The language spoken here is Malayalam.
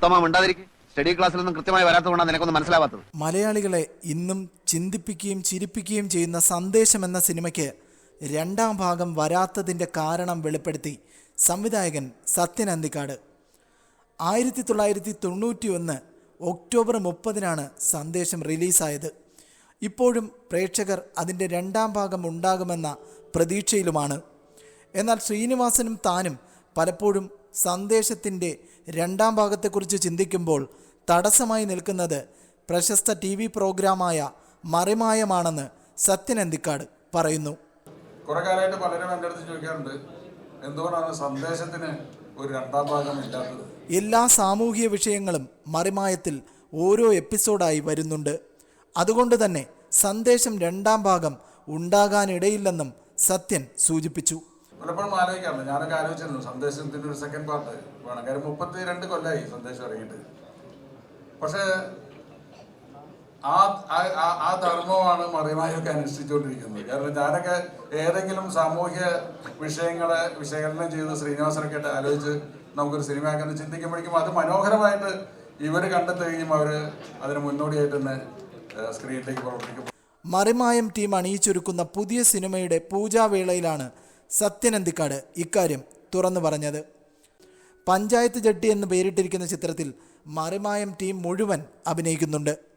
ഉത്തമ ഉണ്ടാതിരിക്കും സ്റ്റഡി ക്ലാസ്സിലൊന്നും കൃത്യമായി വരാത്തതുകൊണ്ടാണ് നിനക്കൊന്നും മനസ്സിലാവാത്തത്. മലയാളികളെ ഇന്നും ചിന്തിപ്പിക്കുകയും ചിരിപ്പിക്കുകയും ചെയ്യുന്ന സന്ദേശം എന്ന സിനിമയ്ക്ക് രണ്ടാം ഭാഗം വരാത്തതിന്റെ കാരണം വെളിപ്പെടുത്തി സംവിധായകൻ സത്യൻ അന്തിക്കാട്. ആയിരത്തി തൊള്ളായിരത്തി തൊണ്ണൂറ്റി ഒന്ന് ഒക്ടോബർ മുപ്പതിനാണ് സന്ദേശം റിലീസായത്. ഇപ്പോഴും പ്രേക്ഷകർ അതിന്റെ രണ്ടാം ഭാഗം ഉണ്ടാകുമെന്ന പ്രതീക്ഷയിലുമാണ്. എന്നാൽ ശ്രീനിവാസനും താനും പലപ്പോഴും സന്ദേശത്തിന്റെ രണ്ടാം ഭാഗത്തെക്കുറിച്ച് ചിന്തിക്കുമ്പോൾ തടസ്സമായി നിൽക്കുന്നത് പ്രശസ്ത ടി വി പ്രോഗ്രാമായ മറിമായമാണെന്ന് സത്യൻ അന്തിക്കാട് പറയുന്നു. കുറെ കാലമായിട്ട് പലരും എന്റെ അടുത്ത് ചോദിക്കാറുണ്ട് എന്തുകൊണ്ടാണ് സന്ദേശത്തിന് ഒരു രണ്ടാം ഭാഗം ഇല്ലാത്തത്? എല്ലാ സാമൂഹിക വിഷയങ്ങളും മറിമായത്തിൽ ഓരോ എപ്പിസോഡായി വരുന്നുണ്ട്. അതുകൊണ്ട് തന്നെ സന്ദേശം രണ്ടാം ഭാഗം ഉണ്ടാകാനിടയില്ലെന്നും സത്യൻ സൂചിപ്പിച്ചു. പലപ്പോഴും ആലോചിക്കാറുണ്ട് ഞാനൊക്കെ ആലോചിച്ചിരുന്നു. സന്ദേശത്തിന്റെ ഒരു സെക്കൻഡ് പാർട്ട് വേണം. കാര്യം മുപ്പത്തി രണ്ട് കൊല്ലമായി സന്ദേശം ഇറങ്ങിയിട്ട്. പക്ഷെ ആ ആ- ധർമ്മമാണ് മറിയമായൊക്കെ അനുഷ്ഠിച്ചുകൊണ്ടിരിക്കുന്നത്. കാരണം ഞാനൊക്കെ ഏതെങ്കിലും സാമൂഹ്യ വിഷയങ്ങളെ വിശകലനം ചെയ്ത് ശ്രീനിവാസനൊക്കെ ആയിട്ട് ആലോചിച്ച് നമുക്കൊരു സിനിമയാക്കുന്ന ചിന്തിക്കുമ്പോഴേക്കും അത് മനോഹരമായിട്ട് ഇവർ കണ്ടെത്തുകയും അവർ അതിന് മുന്നോടിയായിട്ട് തന്നെ സ്ക്രീനിലേക്ക് പ്രവർത്തിക്കും. മറിമായം ടീം അണിയിച്ചൊരുക്കുന്ന പുതിയ സിനിമയുടെ പൂജാവേളയിലാണ് സത്യനന്തിക്കാട് ഇക്കാര്യം തുറന്നു പറഞ്ഞത്. പഞ്ചായത്ത് ജട്ടി എന്ന് പേരിട്ടിരിക്കുന്ന ചിത്രത്തിൽ മറിമായം ടീം മുഴുവൻ അഭിനയിക്കുന്നുണ്ട്.